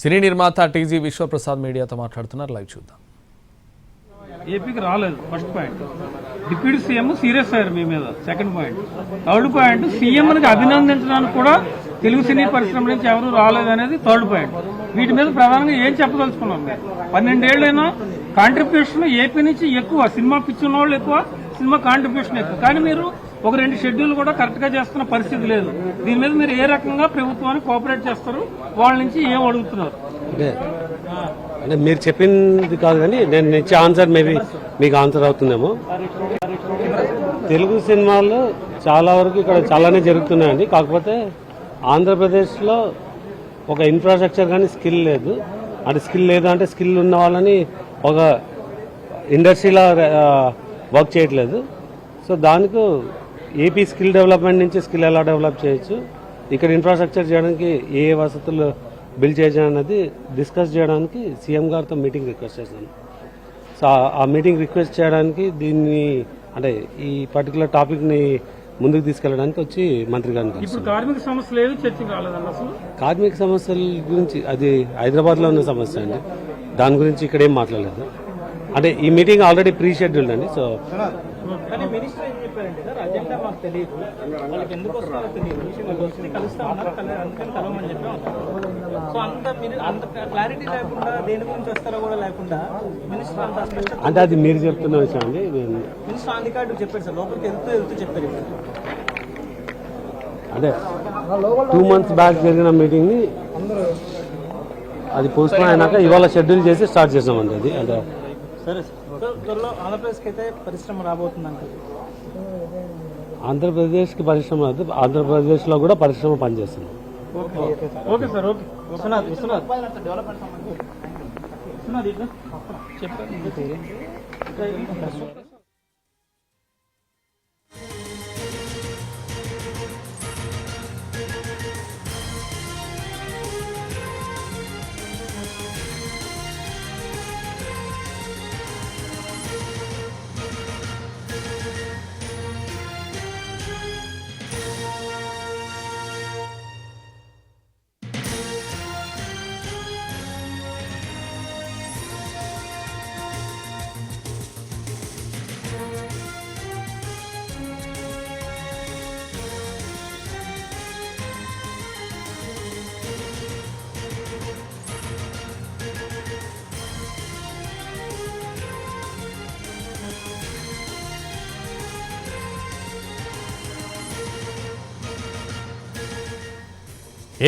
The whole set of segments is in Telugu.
సినీ నిర్మాత టీజీ విశ్వప్రసాద్ మీడియాతో మాట్లాడుతున్నారు. లైవ్ చూద్దాం. ఏపీకి రాలేదు first point deputy CM serious అయ్యారు మీ మీద సెకండ్ పాయింట్ థర్డ్ పాయింట్ సీఎంకి అభినందించడానికి కూడా తెలుగు సినీ పరిశ్రమ నుంచి ఎవరు రాలేదు అనేది థర్డ్ పాయింట్ వీటి మీద ప్రధానంగా ఏం చెప్పదలుచుకున్నాం మీరు పన్నెండేళ్ళైనా కాంట్రిబ్యూషన్ ఏపీ నుంచి ఎక్కువ సినిమా పిచ్చి వాళ్ళు ఎక్కువ సినిమా కాంట్రిబ్యూషన్ ఎక్కువ. కానీ మీరు ఒక రెండు షెడ్యూల్ కూడా కరెక్ట్గా చేస్తున్న పరిస్థితి లేదు. దీని మీద మీరు ఏ రకంగా ప్రభుత్వాన్ని కోఆపరేట్ చేస్తారు? వాళ్ళ నుంచి ఏం అడుగుతున్నారు? అంటే అంటే మీరు చెప్పింది కాదు కానీ నేను ఇచ్చే ఆన్సర్ మేబీ మీకు ఆన్సర్ అవుతుందేమో. తెలుగు సినిమాల్లో చాలా వరకు ఇక్కడ చాలానే జరుగుతున్నాయండి. కాకపోతే ఆంధ్రప్రదేశ్లో ఒక ఇన్ఫ్రాస్ట్రక్చర్ కానీ స్కిల్ లేదు. అంటే స్కిల్ లేదు అంటే స్కిల్ ఉన్న వాళ్ళని ఒక ఇండస్ట్రీలో వర్క్ చేయట్లేదు. సో దానికి ఏపీ స్కిల్ డెవలప్మెంట్ నుంచి స్కిల్ ఎలా డెవలప్ చేయొచ్చు ఇక్కడ ఇన్ఫ్రాస్ట్రక్చర్ చేయడానికి ఏ ఏ వసతులు బిల్డ్ చేయడం అనేది డిస్కస్ చేయడానికి సీఎం గారితో మీటింగ్ రిక్వెస్ట్ చేశాను. సో ఆ- మీటింగ్ రిక్వెస్ట్ చేయడానికి దీన్ని అంటే ఈ పర్టికులర్ టాపిక్ని ముందుకు తీసుకెళ్ళడానికి వచ్చి మంత్రి గారిని. ఇప్పుడు కార్మిక సమస్యలు అసలు? కార్మిక సమస్యల గురించి అది హైదరాబాద్లో ఉన్న సమస్య అండి. దాని గురించి ఇక్కడ ఏం మాట్లాడలేదు. అంటే ఈ మీటింగ్ ఆల్రెడీ ప్రీ షెడ్యూల్డ్ అండి సో కానీ మినిస్టర్ ఏం చెప్పారంటే సార్ తెలియదు వాళ్ళకి ఎందుకు వస్తారో తెలియదు వాళ్ళు వస్తే కలుస్తా ఉన్నారు అందుకని కలవమని చెప్పి. సో అంత మిని- అంత క్లారిటీ లేకుండా దేని గురించి వస్తారో కూడా లేకుండా మినిస్టర్ అంత అంటే అది మీరు చెప్తున్న విషయం అండి. మినిస్టర్ కార్డు చెప్పారు సార్. లోపలికి వెళ్తూ వెళ్తూ చెప్పారు. అదే టూ మంత్స్ బ్యాక్ జరిగిన మీటింగ్ని అది పోస్ట్ అయినాక ఇవాళ షెడ్యూల్ చేసి స్టార్ట్ చేసామండి అది. అంటే సరే సార్. త్వరలో ఆంధ్రప్రదేశ్కి అయితే పరిశ్రమ రాబోతుందంట ఆంధ్రప్రదేశ్కి పరిశ్రమ అయితే ఆంధ్రప్రదేశ్లో కూడా పరిశ్రమ పనిచేస్తుంది. Okay sir okay. Vishwanath Vishwanath. Vishwanath చెప్పారు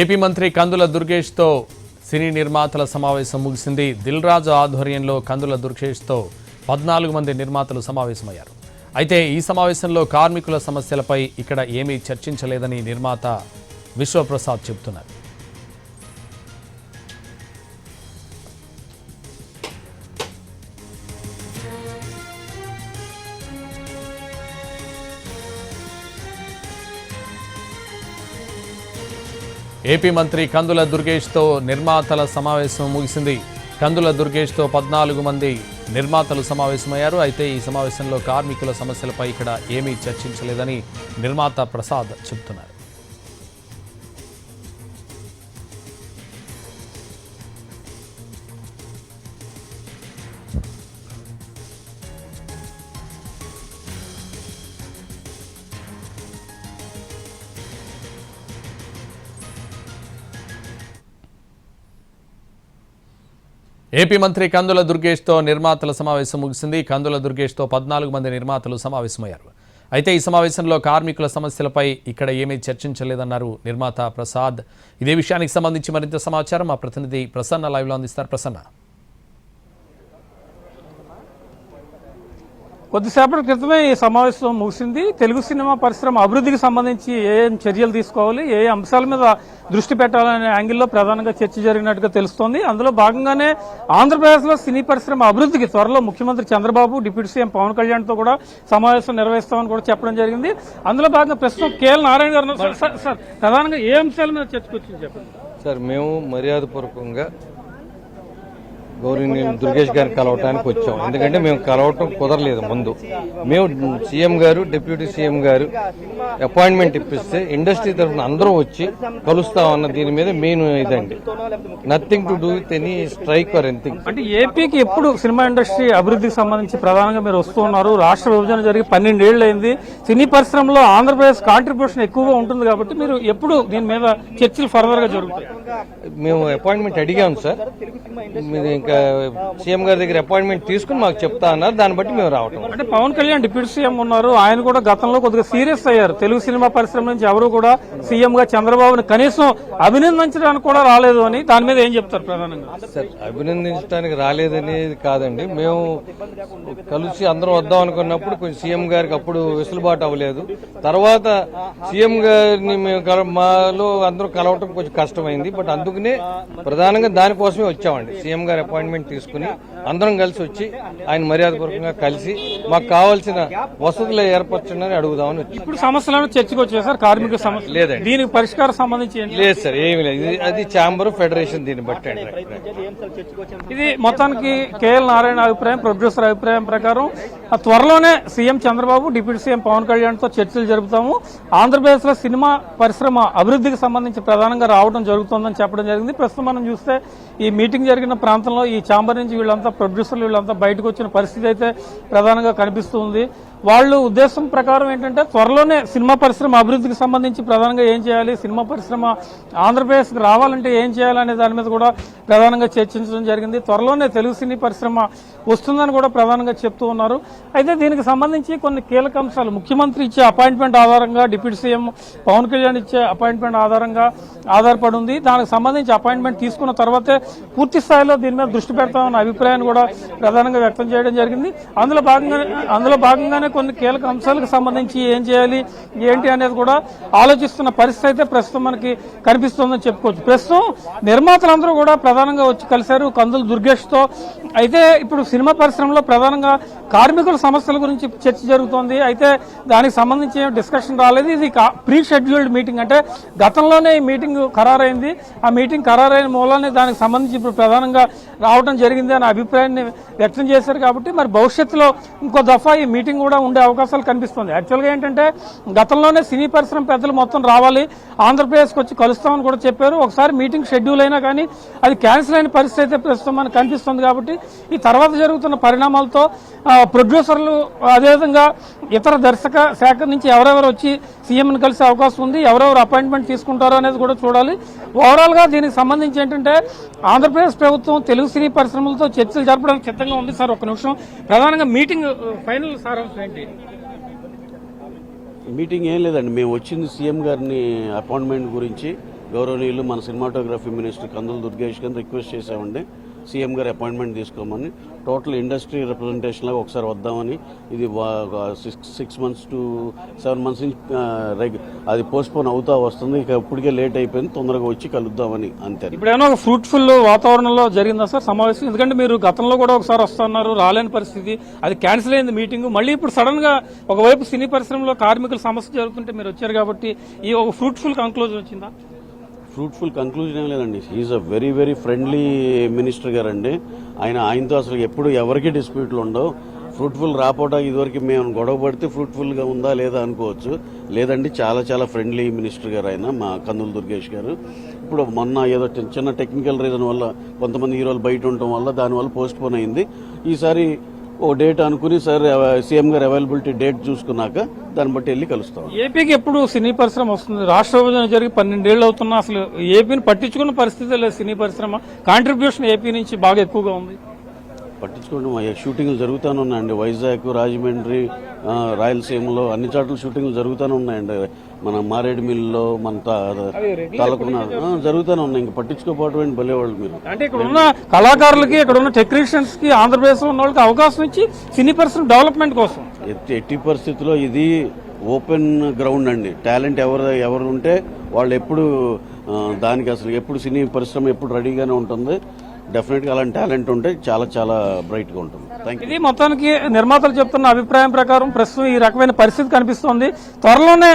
ఏపీ మంత్రి కందుల దుర్గేష్తో సినీ నిర్మాతల సమావేశం ముగిసింది. దిల్ రాజు ఆధ్వర్యంలో కందుల దుర్గేష్తో పద్నాలుగు మంది నిర్మాతలు సమావేశమయ్యారు. అయితే ఈ సమావేశంలో కార్మికుల సమస్యలపై ఇక్కడ ఏమీ చర్చించలేదని నిర్మాత విశ్వప్రసాద్ చెబుతున్నారు. ఏపీ మంత్రి కందుల దుర్గేష్తో నిర్మాతల సమావేశం ముగిసింది. కందుల దుర్గేష్తో పద్నాలుగు మంది నిర్మాతలు సమావేశమయ్యారు. అయితే ఈ సమావేశంలో కార్మికుల సమస్యలపై ఇక్కడ ఏమీ చర్చించలేదని నిర్మాత ప్రసాద్ చెబుతున్నారు ఏపీ మంత్రి కందుల దుర్గేష్తో నిర్మాతల సమావేశం ముగిసింది. కందుల దుర్గేష్తో పద్నాలుగు మంది నిర్మాతలు సమావేశమయ్యారు. అయితే ఈ సమావేశంలో కార్మికుల సమస్యలపై ఇక్కడ ఏమీ చర్చించలేదన్నారు నిర్మాత ప్రసాద్. ఇదే విషయానికి సంబంధించి మరింత సమాచారం మా ప్రతినిధి ప్రసన్న లైవ్లో అందిస్తారు. ప్రసన్న. కొద్దిసేపటి క్రితమే ఈ సమావేశం ముగిసింది. తెలుగు సినిమా పరిశ్రమ అభివృద్ధికి సంబంధించి ఏం చర్యలు తీసుకోవాలి ఏ అంశాల మీద దృష్టి పెట్టాలనే యాంగిల్లో ప్రధానంగా చర్చ జరిగినట్టుగా తెలుస్తోంది. అందులో భాగంగానే ఆంధ్రప్రదేశ్లో సినీ పరిశ్రమ అభివృద్ధికి త్వరలో ముఖ్యమంత్రి చంద్రబాబు డిప్యూటీ సీఎం పవన్ కళ్యాణ్తో కూడా సమావేశం నిర్వహిస్తామని కూడా చెప్పడం జరిగింది. అందులో భాగంగా ప్రస్తుతం కేఎల్ నారాయణ గారు సార్, సార్, సార్ ప్రధానంగా ఏ అంశాల మీద చర్చకు వచ్చింది చెప్పండి? సార్ మేము మర్యాదపూర్వకంగా గౌరవనీయులు దుర్గేష్ గారిని కలవటానికి వచ్చాం. ఎందుకంటే మేము కలవటం కుదరలేదు ముందు. మేము సీఎం గారు డిప్యూటీ సీఎం గారు అపాయింట్మెంట్ ఇప్పిస్తే ఇండస్ట్రీ తరఫున అందరూ వచ్చి కలుస్తామన్న దీని మీద మెయిన్ ఇదండి. Nothing to do with any strike or anything అంటే ఏపీకి ఎప్పుడు సినిమా ఇండస్ట్రీ అభివృద్ధికి సంబంధించి ప్రధానంగా మీరు వస్తూ ఉన్నారు. రాష్ట్ర విభజన జరిగి పన్నెండేళ్ళు అయింది సినీ పరిశ్రమలో ఆంధ్రప్రదేశ్ కాంట్రిబ్యూషన్ ఎక్కువగా ఉంటుంది కాబట్టి మీరు ఎప్పుడు దీని మీద చర్చలు ఫర్దర్గా జరుగుతాయి? మేము అపాయింట్మెంట్ అడిగాం సార్. ఇంకా సీఎం గారి దగ్గర అపాయింట్మెంట్ తీసుకుని మాకు చెప్తా అన్నారు. దాన్ని బట్టి మేము రావటం. అంటే పవన్ కళ్యాణ్ డిప్యూటీ సీఎం ఉన్నారు. ఆయన కూడా గతంలో కొద్దిగా సీరియస్ అయ్యారు. తెలుగు సినిమా పరిశ్రమ నుంచి ఎవరు కూడా సీఎం గా చంద్రబాబుని కనీసం అభినందించడానికి కూడా రాలేదు అని దాని మీద ఏం చెప్తారు ప్రధానంగా? సార్ అభినందించడానికి రాలేదనేది కాదండి. మేము కలిసి అందరం వద్దాం అనుకున్నప్పుడు కొంచెం సీఎం గారికి అప్పుడు వెసులుబాటు అవ్వలేదు. తర్వాత సీఎం గారిని మేము మాలో అందరూ కలవటం కొంచెం కష్టమైంది. బట్ అందుకనే ప్రధానంగా దానికోసమే వచ్చామండి. సీఎం గారి అపాయింట్మెంట్ తీసుకుని అందరం కలిసి వచ్చి ఆయన మర్యాదపూర్వకంగా కలిసి మాకు కావాల్సిన వసతులు ఏర్పరచండి అడుగుదామని వచ్చి. ఇప్పుడు సమస్యలను చర్చకు వచ్చేసారు కార్మిక సమస్య. లేదండి. దీనికి పరిష్కారం సంబంధించి లేదు సార్ ఏమి లేదు. అది ఛాంబర్ ఫెడరేషన్ దీన్ని బట్టి ఇది మొత్తానికి కేఎల్ నారాయణ అభిప్రాయం ప్రొడ్యూసర్ అభిప్రాయం ప్రకారం త్వరలోనే CM Chandrababu deputy CM Pawan కళ్యాణ్తో చర్చలు జరుపుతాము. ఆంధ్రప్రదేశ్లో సినిమా పరిశ్రమ అభివృద్ధికి సంబంధించి ప్రధానంగా రావడం జరుగుతోందని చెప్పడం జరిగింది. ప్రస్తుతం మనం చూస్తే ఈ మీటింగ్ జరిగిన ప్రాంతంలో ఈ ఛాంబర్ నుంచి వీళ్ళంతా ప్రొడ్యూసర్లు వీళ్ళంతా బయటకు వచ్చిన పరిస్థితి అయితే ప్రధానంగా కనిపిస్తుంది వాళ్ళు ఉద్దేశం ప్రకారం ఏంటంటే త్వరలోనే సినిమా పరిశ్రమ అభివృద్ధికి సంబంధించి ప్రధానంగా ఏం చేయాలి? సినిమా పరిశ్రమ ఆంధ్రప్రదేశ్కి రావాలంటే ఏం చేయాలనే దాని మీద కూడా ప్రధానంగా చర్చించడం జరిగింది. త్వరలోనే తెలుగు సినీ పరిశ్రమ వస్తుందని కూడా ప్రధానంగా చెప్తూ ఉన్నారు. అయితే దీనికి సంబంధించి కొన్ని కీలక అంశాలు. ముఖ్యమంత్రి ఇచ్చే అపాయింట్మెంట్ ఆధారంగా డిప్యూటీ సీఎం పవన్ కళ్యాణ్ ఇచ్చే అపాయింట్మెంట్ ఆధారంగా ఆధారపడి ఉంది దానికి సంబంధించి అపాయింట్మెంట్ తీసుకున్న తర్వాతే పూర్తి స్థాయిలో దీని మీద దృష్టి పెడతామన్న అభిప్రాయాన్ని కూడా ప్రధానంగా వ్యక్తం చేయడం జరిగింది. అందులో భాగంగా అందులో భాగంగానే కొన్ని కీలక అంశాలకు సంబంధించి ఏం చేయాలి ఏంటి అనేది కూడా ఆలోచిస్తున్న పరిస్థితి అయితే ప్రస్తుతం మనకి కనిపిస్తుందని చెప్పుకోవచ్చు. ప్రస్తుతం నిర్మాతలందరూ కూడా ప్రధానంగా వచ్చి కలిశారు కందులు దుర్గేష్తో. అయితే ఇప్పుడు సినిమా పరిశ్రమలో ప్రధానంగా కార్మికుల సమస్యల గురించి చర్చ జరుగుతోంది. అయితే దానికి సంబంధించి ఏం డిస్కషన్ రాలేదు. ఇది ప్రీ షెడ్యూల్డ్ మీటింగ్ అంటే గతంలోనే ఈ మీటింగ్ ఖరారైంది. ఆ మీటింగ్ ఖరారైన మూలాన్ని దానికి సంబంధించి ఇప్పుడు ప్రధానంగా రావడం జరిగింది అనే అభిప్రాయాన్ని వ్యక్తం చేశారు కాబట్టి మరి భవిష్యత్తులో ఇంకో దఫా ఈ మీటింగ్ కూడా ఉండే అవకాశాలు కనిపిస్తుంది. యాక్చువల్గా ఏంటంటే గతంలోనే సినీ పరిశ్రమ పెద్దలు మొత్తం రావాలి ఆంధ్రప్రదేశ్కి వచ్చి కలుస్తామని కూడా చెప్పారు. ఒకసారి మీటింగ్ షెడ్యూల్ అయినా కానీ అది క్యాన్సిల్ అయిన పరిస్థితి అయితే ప్రస్తుతం మనకు కనిపిస్తుంది కాబట్టి ఈ తర్వాత జరుగుతున్న పరిణామాలతో ప్రొడ్యూసర్లు అదేవిధంగా ఇతర దర్శక శాఖ నుంచి ఎవరెవరు వచ్చి సీఎంని కలిసే అవకాశం ఉంది ఎవరెవరు అపాయింట్మెంట్ తీసుకుంటారో అనేది కూడా చూడాలి. ఓవరాల్గా దీనికి సంబంధించి ఏంటంటే ఆంధ్రప్రదేశ్ ప్రభుత్వం తెలుగు సినీ పరిశ్రమలతో చర్చలు జరపడానికి సిద్ధంగా ఉంది సార్. ఒక నిమిషం. ప్రధానంగా మీటింగ్ ఫైనల్ సారాంశం ఏంటి? మీటింగ్ ఏం లేదండి. మేము వచ్చింది సీఎం గారిని అపాయింట్మెంట్ గురించి గౌరవనీయులు మన సినిమాటోగ్రఫీ మినిస్టర్ కందుల దుర్గేష్ గారిని రిక్వెస్ట్ చేశామండి. సీఎం గారి అపాయింట్మెంట్ తీసుకోమని టోటల్ ఇండస్ట్రీ రిప్రజెంటేషన్లో ఒకసారి వద్దామని ఇది six six months to seven months నుంచి రెగ్ అది పోస్ట్పోన్ అవుతా వస్తుంది. ఇక ఇప్పటికే లేట్ అయిపోయింది. తొందరగా వచ్చి కలుద్దామని అంతే. ఇప్పుడైనా ఒక ఫ్రూట్ఫుల్ వాతావరణంలో జరిగిందా సార్ సమావేశం? ఎందుకంటే మీరు గతంలో కూడా ఒకసారి వస్తున్నారు రాలేని పరిస్థితి అది క్యాన్సిల్ అయింది మీటింగ్. మళ్ళీ ఇప్పుడు సడన్గా ఒకవైపు సినీ పరిశ్రమలో కార్మికుల సమస్య జరుగుతుంటే మీరు వచ్చారు కాబట్టి ఈ ఒక ఫ్రూట్ఫుల్ కంక్లూజన్ వచ్చిందా? ఫ్రూట్ఫుల్ కన్క్లూజన్ ఏం లేదండి. Is a very very friendly minister గారండి. ఆయన ఆయనతో అసలు ఎప్పుడు ఎవరికి డిస్ప్యూట్లు ఉండవు. ఫ్రూట్ఫుల్ రాపోవడం ఇదివరకు మేము గొడవ పడితే ఫ్రూట్ఫుల్గా ఉందా లేదా అనుకోవచ్చు. లేదండి చాలా చాలా ఫ్రెండ్లీ మినిస్టర్ గారు ఆయన మా కందుల దుర్గేష్ గారు. ఇప్పుడు మొన్న ఏదో చిన్న- చిన్న టెక్నికల్ రీజన్ వల్ల కొంతమంది హీరోలు బయట ఉండటం వల్ల దానివల్ల పోస్ట్ పోన్ అయింది. ఈసారి ఓ డేట్ అనుకుని సార్ సీఎం గారు అవైలబిలిటీ డేట్ చూసుకున్నాక దాన్ని బట్టి వెళ్ళి కలుస్తాం. ఏపీకి ఎప్పుడు సినీ పరిశ్రమ వస్తుంది? రాష్ట్ర విభజన జరిగి పన్నెండేళ్ళు అవుతున్నా అసలు ఏపీని పట్టించుకున్న పరిస్థితి లేదు సినీ పరిశ్రమ. కాంట్రిబ్యూషన్ ఏపీ నుంచి బాగా ఎక్కువగా ఉంది. పట్టించుకోవడం అయ్యా షూటింగ్లు జరుగుతూనే ఉన్నాయండి. వైజాగ్ రాజమండ్రి రాయలసీమలో అన్ని చోట్ల షూటింగ్లు జరుగుతూనే ఉన్నాయండి. మన మారేడుమిల్లిలో మన తలకున్న జరుగుతూనే ఉన్నాయి. ఇంక పట్టించుకోపోవడం ఏంటి? భలేవాళ్ళు మీరు. అంటే ఇక్కడ ఉన్న కళాకారులకి ఇక్కడ ఉన్న టెక్నీషియన్స్కి ఆంధ్రప్రదేశ్ ఉన్న వాళ్ళకి అవకాశం ఇచ్చి సినీ పరిశ్రమ డెవలప్మెంట్ కోసం. ఎట్టి పరిస్థితుల్లో ఇది ఓపెన్ గ్రౌండ్ అండి. టాలెంట్ ఎవరు ఎవరు ఉంటే వాళ్ళు ఎప్పుడు దానికి అసలు ఎప్పుడు సినీ పరిశ్రమ ఎప్పుడు రెడీగానే ఉంటుంది. డెఫినెట్గా అలాంటి టాలెంట్ ఉంటే చాలా చాలా బ్రైట్గా ఉంటుంది. థ్యాంక్ యూ ఇది మొత్తానికి నిర్మాతలు చెప్తున్న అభిప్రాయం ప్రకారం ప్రస్తుతం ఈ రకమైన పరిస్థితి కనిపిస్తోంది. త్వరలోనే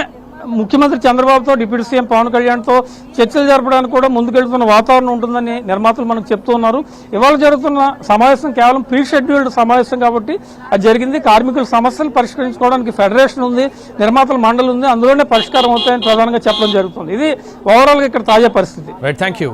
ముఖ్యమంత్రి చంద్రబాబుతో డిప్యూటీ సీఎం పవన్ కళ్యాణ్తో చర్చలు జరపడానికి కూడా ముందుకెళ్తున్న వాతావరణం ఉంటుందని నిర్మాతలు మనకు చెప్తూ ఉన్నారు. ఇవాళ జరుగుతున్న సమావేశం కేవలం ప్రీ షెడ్యూల్డ్ సమావేశం కాబట్టి అది జరిగింది. కార్మికుల సమస్యలు పరిష్కరించుకోవడానికి ఫెడరేషన్ ఉంది నిర్మాతల మండలి ఉంది అందులోనే పరిష్కారం అవుతాయని ప్రధానంగా చెప్పడం జరుగుతుంది. ఇది ఓవరాల్గా ఇక్కడ తాజా పరిస్థితి. Thank you